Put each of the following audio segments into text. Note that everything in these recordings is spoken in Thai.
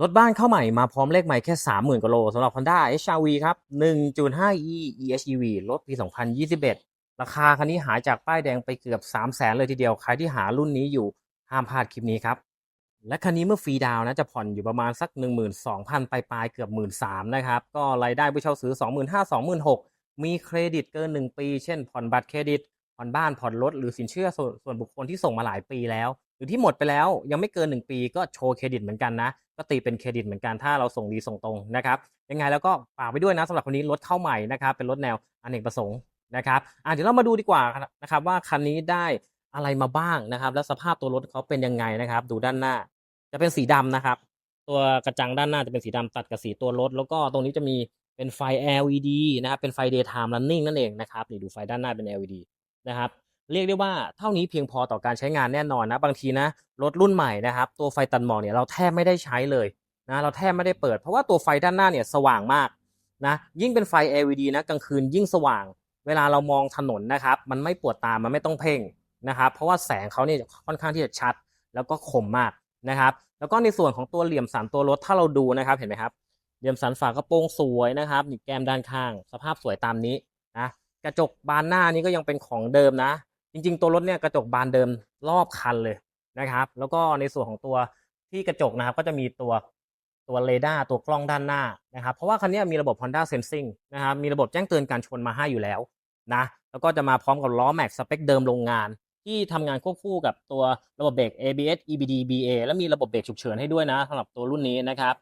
รถบ้านเข้าใหม่มาพร้อมเลขใหม่แค่ 30,000กว่าโลสำหรับ Honda HR-V ครับ 1.5e EHEV รถปี 2021 ราคาคันนี้หายจากป้ายแดงไปเกือบ 300,000 เลยทีเดียว ใครที่หารุ่นนี้อยู่ห้ามพลาดคลิปนี้ครับ และคันนี้เมื่อฟรีดาวนะจะผ่อนอยู่ประมาณสัก 12,000 ปลายๆเกือบ 13,000นะครับ ก็รายได้ผู้เช่าซื้อ 25,000 26,000 มีเครดิตเกิน 1 ปี เช่นผ่อนบัตรเครดิตผ่อนบ้านผ่อนรถหรือสินเชื่อส่วนบุคคลที่ส่งมาหลายปีแล้ว หรือที่หมดไปแล้วยังไม่เกิน 1 ปีก็โชว์เครดิตเหมือนกันนะ ก็ตีเป็นเครดิตเหมือนกันถ้าเราส่งดีส่งตรงนะครับยังไงแล้วก็ฝากไปด้วยนะสำหรับคันนี้รถเข้าใหม่นะครับเป็นรถแนวอเนกประสงค์นะครับอะเดี๋ยวเรามาดูดีกว่านะครับว่าคันนี้ได้อะไรมาบ้างนะครับ แล้วสภาพตัวรถเขาเป็นยังไงนะครับ ดูด้านหน้า จะเป็นสีดำนะครับ ตัวกระจังด้านหน้าจะเป็นสีดำตัดกับสีตัวรถ แล้วก็ตรงนี้จะมีเป็นไฟ LED นะครับเป็นไฟ daytime running นั่นเองนะครับนี่ดูไฟด้านหน้าเป็น LED นะครับ เรียกได้ว่าเท่านี้เพียงพอต่อการใช้งานแน่นอนนะ บางทีนะรถรุ่นใหม่นะครับ ตัวไฟตัดหมอกเนี่ยเราแทบไม่ได้ใช้เลยนะเราแทบไม่ได้เปิด เพราะว่าตัวไฟด้านหน้าเนี่ยสว่างมากนะยิ่งเป็นไฟ LED นะกลางคืนยิ่งสว่าง เวลาเรามองถนนนะครับ มันไม่ปวดตามันไม่ต้องเพ่งนะครับเพราะว่าแสงเขาเนี่ยค่อนข้างที่จะชัด แล้วก็คมมากนะครับ แล้วก็ในส่วนของตัวเหลี่ยมสันตัวรถถ้าเราดูนะครับเห็นไหมครับเหลี่ยมสันฝากระโปรงสวยนะครับนี่แก้มด้านข้าง สภาพสวยตามนี้นะกระจกบานหน้านี้ก็ยังเป็นของเดิมนะ จริง ๆ ตัวรถเนี่ยกระจกบานเดิมรอบคันเลยนะครับ แล้วก็ในส่วนของตัวที่กระจกนะครับ ก็จะมีตัวตัวเรดาร์ตัวกล้องด้านหน้านะครับ เพราะว่าคันนี้มีระบบ Honda Sensing นะครับ มีระบบแจ้งเตือนการชนมาให้อยู่แล้วนะ แล้วก็จะมาพร้อมกับล้อแม็กสเปคเดิมโรงงาน ที่ทำงานควบคู่กับตัวระบบเบรก ABS EBD BA และมีระบบเบรกฉุกเฉินให้ด้วยนะสำหรับตัวรุ่นนี้นะครับ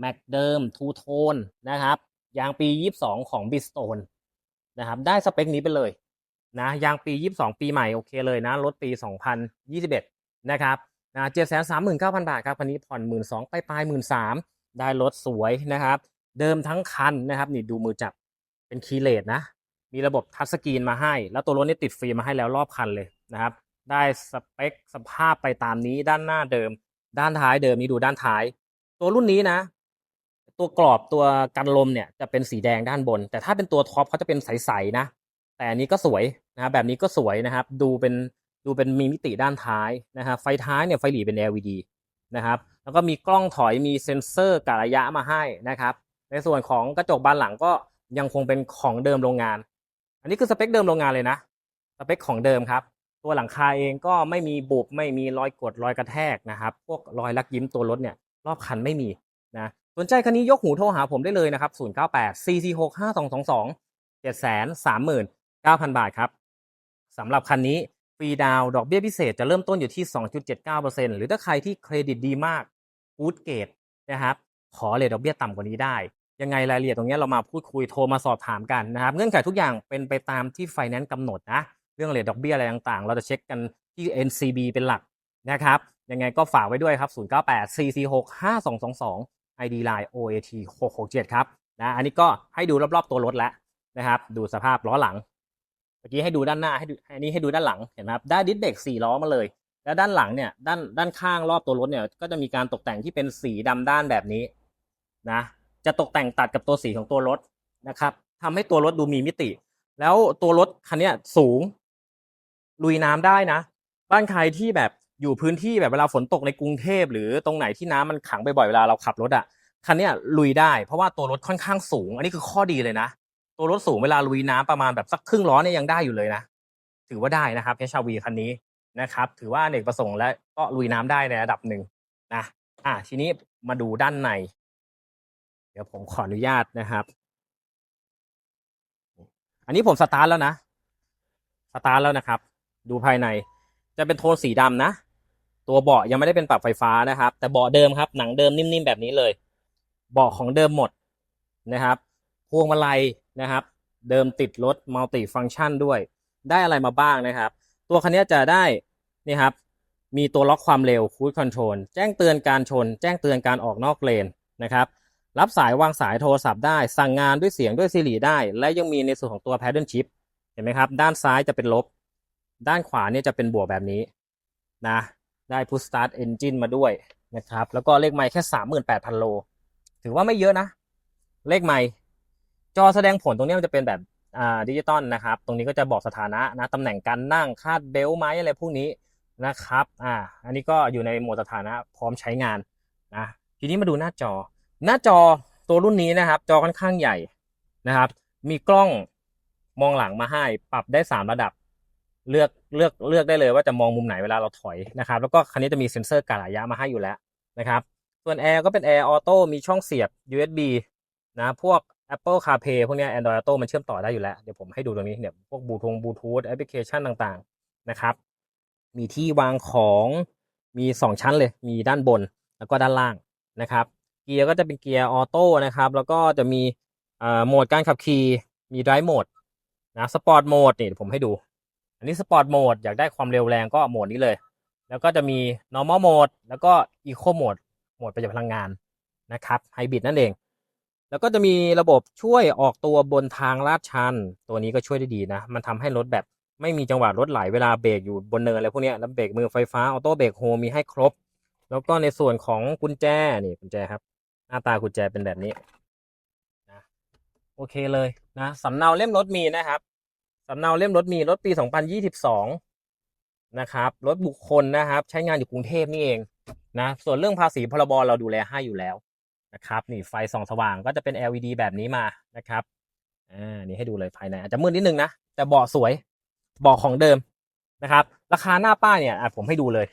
แม็กเดิมทูโทนนะครับยางปี 22 ของ b i s t o n e นะครับ ได้สเปคนี้ไปเลย นะยางปี 22 ปีใหม่โอเคเลยนะรถปี 2021 นะครับนะ739,000บาทครับคันนี้ผ่อน12,000ไปปลาย13,000ได้รถสวยนะครับ เดิมทั้งคันนะครับ นี่ดูมือจับเป็นคีเลสนะ มีระบบทัชสกรีนมาให้ แล้วตัวรถนี่ติดฟรีมาให้แล้วรอบคันเลยนะครับ ได้สเปคสภาพไปตามนี้ด้านหน้าเดิม ด้านท้ายเดิมนี่ดูด้านท้าย ตัวรุ่นนี้นะ ตัวกรอบตัวกันลมเนี่ยจะเป็นสีแดงด้านบน แต่ถ้าเป็นตัวท็อปเขาจะเป็นใสๆนะ แต่อันนี้ก็สวยนะครับแบบนี้ก็สวยนะครับ ดูเป็นดูเป็นมีมิติด้านท้ายนะครับไฟท้ายเนี่ยไฟหลีเป็น LED นะครับ แล้วก็มีกล้องถอยมีเซ็นเซอร์กะระยะมาให้นะครับ ในส่วนของกระจกบานหลังก็ยังคงเป็นของเดิมโรงงาน อันนี้คือสเปคเดิมโรงงานเลยนะสเปคของเดิมครับ ตัวหลังคาเองก็ไม่มีบุบไม่มีรอยกดรอยกระแทกนะครับ พวกรอยลักยิ้มตัวรถเนี่ยรอบคันไม่มีนะสนใจคันนี้ยกหูโทรหาผมได้เลยนะครับ 098 446 5222 9,000 บาทครับสำหรับคันนี้ฟรีดาวดอกเบี้ยพิเศษจะเริ่มต้นอยู่ที่ 2.79%หรือถ้าใครที่เครดิตดีมากกูดเกตนะครับขอเลทดอกเบี้ยต่ำกว่านี้ได้ ยังไงรายละเอียดตรงนี้เรามาพูดคุยโทรมาสอบถามกันนะครับ เงื่อนไขทุกอย่างเป็นไปตามที่ไฟแนนซ์กำหนดนะ เรื่องเลทดอกเบี้ยอะไรต่างๆ เราจะเช็คกันที่ NCB เป็นหลักนะครับ ยังไงก็ฝากไว้ด้วยครับ 098 446 5222 ID Line OAT 667 ครับนะอันนี้ก็ให้ดูรอบๆตัวรถแล้วนะครับ ดูสภาพล้อหลัง มื่อกี้ให้ดูด้านหน้าให้ดูอันนี้ให้ดูด้านหลังเห็นไหมครับได้ดิสเบรกสี่ล้อมาเลย แล้วด้านหลังเนี่ยด้านด้านข้างรอบตัวรถเนี่ย ก็จะมีการตกแต่งที่เป็นสีดำด้านแบบนี้นะจะตกแต่งตัดกับตัวสีของตัวรถนะครับทำให้ตัวรถดูมีมิติ แล้วตัวรถคันนี้สูง ลุยน้ำได้นะ บ้านใครที่แบบอยู่พื้นที่แบบเวลาฝนตกในกรุงเทพหรือตรงไหนที่น้ำมันขังบ่อยๆเวลาเราขับรถอะ่ะคันนี้ลุยได้เพราะว่าตัวรถค่อนข้างสูง อันนี้คือข้อดีเลยนะ ตัวรถสูงเวลาลุยน้ำประมาณแบบสักครึ่งล้อเนี่ยยังได้อยู่เลยนะ ถือว่าได้นะครับ HRV คันนี้นะครับ ถือว่าเนกประสงค์และก็ลุยน้ำได้ในระดับหนึ่งนะอะทีนี้มาดูด้านใน เดี๋ยวผมขออนุญาตนะครับ อันนี้ผมสตาร์ทแล้วนะสตาร์ทแล้วนะครับ ดูภายใน จะเป็นโทนสีดำนะ ตัวเบาะยังไม่ได้เป็นปรับไฟฟ้านะครับ แต่เบาะเดิมครับ หนังเดิมนิ่มๆแบบนี้เลย เบาะของเดิมหมดนะครับ พวงมาลัย นะครับ เดิมติดรถมัลติฟัง c t ชันด้วย ได้อะไรมาบ้างนะครับ ตัวคันนี้จะได้นี่ครับมีตัวล็อกความเร็วคู i คอนโทรลแจ้งเตือนการชน แจ้งเตือนการออกนอกเลนนะครับรับสายวางสายโทรศัพท์ได้สั่งงานด้วยเสียงด้วยซีรีได้ และยังมีในส่วนของตัว paddle shift เห็นไหมครับ ด้านซ้ายจะเป็นลบ ด้านขวาเนี่ยจะเป็นบวกแบบนี้นะได้ push start engine มาด้วยนะครับ แล้วก็เลขไมล์แค่ 38,000 โล ถือว่าไม่เยอะนะ เลขไมล์ จอแสดงผลตรงนี้มันจะเป็นแบบอ่าดิจิตอลนะครับ ตรงนี้ก็จะบอกสถานะนะตำแหน่งการนั่งคาดเบลต์ไหมอะไรพวกนี้นะครับอ่าอันนี้ก็อยู่ในโหมดสถานะพร้อมใช้งานนะทีนี้มาดูหน้าจอ หน้าจอตัวรุ่นนี้นะครับ จอค่อนข้างใหญ่นะครับ มีกล้องมองหลังมาให้ ปรับได้สามระดับ เลือกเลือกเลือกได้เลยว่าจะมองมุมไหนเวลาเราถอยนะครับ แล้วก็คันนี้จะมีเซ็นเซอร์การะยะมาให้อยู่แล้วนะครับ ส่วนแอร์ก็เป็นแอร์ออโต้มีช่องเสียบ USB นะพวก Apple CarPlay พวกนี้ Android Auto มันเชื่อมต่อได้อยู่แล้ว เดี๋ยวผมให้ดูตรงนี้เนี่ยพวกบลูทงบลูทูธแอปพลิเคชันต่างๆนะครับ มีที่วางของมีสองชั้นเลย มีด้านบนแล้วก็ด้านล่างนะครับ เกียร์ก็จะเป็นเกียร์ออโต้นะครับ แล้วก็จะมีอ่าโหมดการขับขี่มี Drive Mode นะสปอร์ตโหมดนี่เดี๋ยวผมให้ดู อันนี้สปอร์ตโหมดอยากได้ความเร็วแรงก็โหมดนี้เลย แล้วก็จะมี normal mode แล้วก็ eco mode โหมดประหยัดพลังงานนะครับไฮบริดนั่นเอง แล้วก็จะมีระบบช่วยออกตัวบนทางลาดชัน ตัวนี้ก็ช่วยได้ดีนะ มันทำให้รถแบบไม่มีจังหวะรถไหลเวลาเบรกอยู่บนเนินอะไรพวกนี้แล้วเบรกมือไฟฟ้าออโต้เบรกโฮมีให้ครบ แล้วก็ในส่วนของกุญแจนี่กุญแจครับ หน้าตากุญแจเป็นแบบนี้นะโอเคเลยนะสำเนาเล่มรถมีนะครับสำเนาเล่มรถมีรถปี 2022 นะครับ รถบุคคลนะครับ ใช้งานอยู่กรุงเทพนี่เองนะส่วนเรื่องภาษีพรบเราดูแลให้อยู่แล้ว นะครับนี่ไฟส่องสว่างก็จะเป็น LED แบบนี้มานะครับอ่านี่ให้ดูเลยภายในอาจจะมืดนิดนึงนะ แต่เบาะสวยเบาะของเดิมนะครับ ราคาหน้าป้ายเนี่ยอะผมให้ดูเลย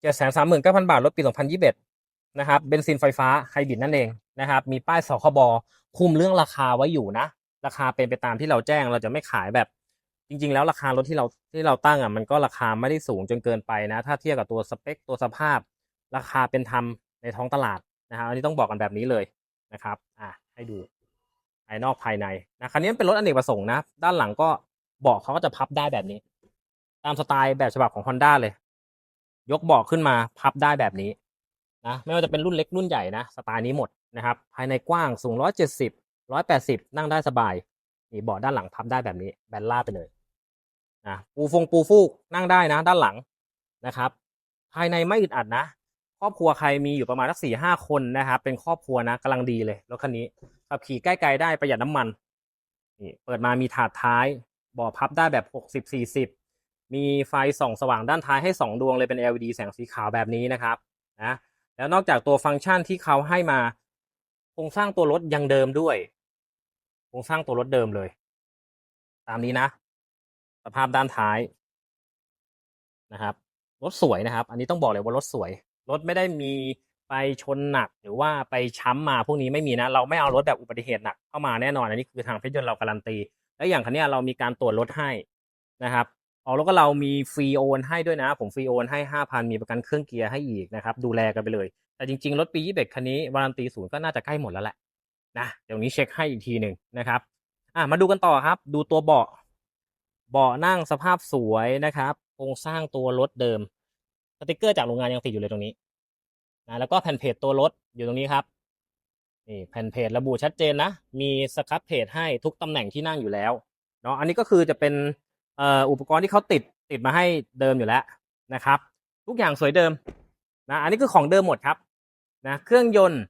เจ็ดแสนสามหมื่นเก้าพันบาทรถปี2021นะครับเบนซินไฟฟ้าไฮบริดนั่นเองนะครับ มีป้ายสคบคุมเรื่องราคาไว้อยู่นะ ราคาเป็นไปตามที่เราแจ้งเราจะไม่ขายแบบ จริง ๆ แล้วราคารถที่เราที่เราตั้งอะมันก็ราคาไม่ได้สูงจนเกินไปนะ ถ้าเทียบกับตัวสเปคตัวสภาพ ราคาเป็นธรรมในท้องตลาด นะครับอันนี้ต้องบอกกันแบบนี้เลยนะครับอะให้ดูภายนอกภายในนะคันนี้เป็นรถอเนกประสงค์นะ ด้านหลังก็เบาะเขาก็จะพับได้แบบนี้ ตามสไตล์แบบฉบับของ Honda เลย ยกเบาะขึ้นมาพับได้แบบนี้นะไม่ว่าจะเป็นรุ่นเล็กรุ่นใหญ่นะสไตล์นี้หมดนะครับ ภายในกว้างสูง 170 180 นั่งได้สบายนี่เบาะด้านหลังพับได้แบบนี้แบนล่าไปเลยนะปูฟงปูฟูกนั่งได้นะ ด้านหลังนะครับ ภายในไม่อึดอัดนะ ครอบครัวใครมีอยู่ประมาณสักสี่ห้าคนนะครับ เป็นครอบครัวนะกำลังดีเลยรถคันนี้ขับขี่ใกล้ๆได้ประหยัดน้ำมันนี่เปิดมามีถาดท้ายเบาะพับได้แบบหกสิบสี่สิบมีไฟส่องสว่างด้านท้ายให้สองดวงเลยเป็น LED แสงสีขาวแบบนี้นะครับนะแล้วนอกจากตัวฟังก์ชันที่เขาให้มาโครงสร้างตัวรถยังเดิมด้วยโครงสร้างตัวรถเดิมเลย ตามนี้นะ สภาพด้านท้ายนะครับรถสวยนะครับ อันนี้ต้องบอกเลยว่ารถสวย รถไม่ได้มีไปชนหนักหรือว่าไปช้ำมาพวกนี้ไม่มีนะ เราไม่เอารถแบบอุบัติเหตุหนักเข้ามาแน่นอนอันนี้คือทางเพชรยนต์เราการันตี แล้วอย่างคันนี้เรามีการตรวจรถให้นะครับออกรถก็เรามีฟรีโอนให้ด้วยนะ ผมฟรีโอนให้ห้าพันมีประกันเครื่องเกียร์ให้อีกนะครับ ดูแลกันไปเลย แต่จริงๆ รถปียี่สิบคันนี้วารันตีศูนย์ก็น่าจะใกล้หมดแล้วแหละนะเดี๋ยวนี้เช็คให้อีกทีหนึ่งนะครับอะมาดูกันต่อครับ ดูตัวเบาะเบาะนั่งสภาพสวยนะครับโครงสร้างตัวรถเดิม สติกเกอร์จากโรงงานยังติดอยู่เลยตรงนี้นะแล้วก็แผ่นเพจตัวรถอยู่ตรงนี้ครับนี่แผ่นเพจระบุชัดเจนนะ มีสครับเพจให้ทุกตำแหน่งที่นั่งอยู่แล้วเนาะอันนี้ก็คือจะเป็นเอ่ออุปกรณ์ที่เขาติดติดมาให้เดิมอยู่แล้วนะครับ ทุกอย่างสวยเดิมนะอันนี้คือของเดิมหมดครับนะเครื่องยนต์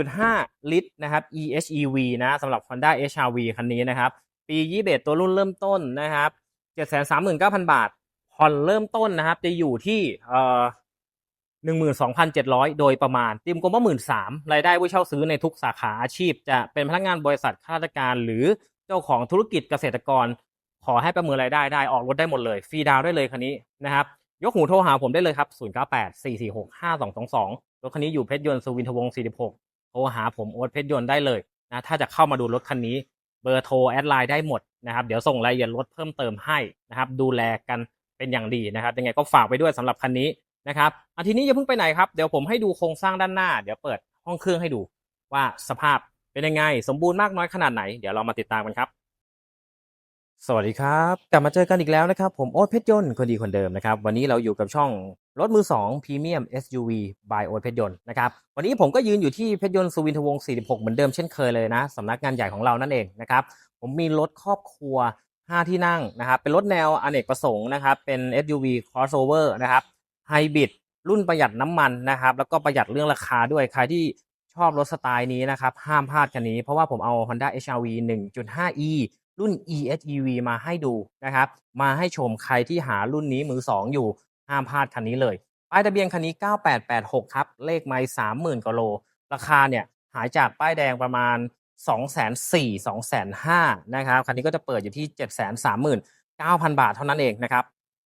1.5 ลิตรนะครับ EHEV นะสำหรับ Honda HR-V คันนี้นะครับ ปี 21 ตัวรุ่นเริ่มต้นนะครับ 739,000 บาท ผ่อนเริ่มต้นนะครับ จะอยู่ที่เอ่อ12,700โดยประมาณตีมกลมว่า13,000รายได้ผู้เช่าซื้อในทุกสาขาอาชีพ จะเป็นพนักงานบริษัทข้าราชการหรือเจ้าของธุรกิจเกษตรกร ขอให้ประเมินรายได้ได้ออกรถได้หมดเลย ฟรีดาวได้เลยคันนี้นะครับ ยกหูโทรหาผมได้เลยครับ098 446 5222รถคันนี้อยู่เพชรยนต์สุวินทวงศ์46โทรหาผมโอ๊ตเพชรยนต์ได้เลยนะถ้าจะเข้ามาดูรถคันนี้เบอร์โทรแอดไลน์ได้หมดนะครับ เดี๋ยวส่งรายละเอียดรถเพิ่มเติมให้นะครับ ดูแลกัน เป็นอย่างดีนะครับยังไงก็ฝากไปด้วยสำหรับคันนี้นะครับอาทีนี้อย่าเพิ่งไปไหนครับเดี๋ยวผมให้ดูโครงสร้างด้านหน้า เดี๋ยวเปิดห้องเครื่องให้ดูว่าสภาพเป็นยังไง สมบูรณ์มากน้อยขนาดไหน เดี๋ยวเรามาติดตามกันครับ สวัสดีครับ กลับมาเจอกันอีกแล้วนะครับ ผมโอ๊ตเพชรยนต์คนดีคนเดิมนะครับ วันนี้เราอยู่กับช่องรถมือ2 Premium SUV by โอ๊ตเพชรยนต์นะครับวันนี้ผมก็ยืนอยู่ที่เพชรยนต์สุวินทวงศ์46 เหมือนเดิมเช่นเคยเลยนะสำนักงานใหญ่ของเรานั่นเองนะครับผมมีรถครอบครัว 5 ที่นั่งนะครับ เป็นรถแนวอเนกประสงค์นะครับ เป็น SUV crossover นะครับไฮบริดรุ่นประหยัดน้ำมันนะครับ แล้วก็ประหยัดเรื่องราคาด้วย ใครที่ชอบรถสไตล์นี้นะครับ ห้ามพลาดคันนี้ เพราะว่าผมเอา Honda HR-V 1.5e รุ่น EHEV มาให้ดูนะครับ มาให้ชมใครที่หารุ่นนี้มือ 2 อยู่ ห้ามพลาดคันนี้เลยป้ายทะเบียนคันนี้ 9886 ครับ เลขไมล์30,000กว่าโล ราคาเนี่ยหายจากป้ายแดงประมาณ 2 4 0 0 0 2 5 0 0 0นะครับคันนี้ก็จะเปิดอยู่ที่ 739,000 บาทเท่านั้นเองนะครับ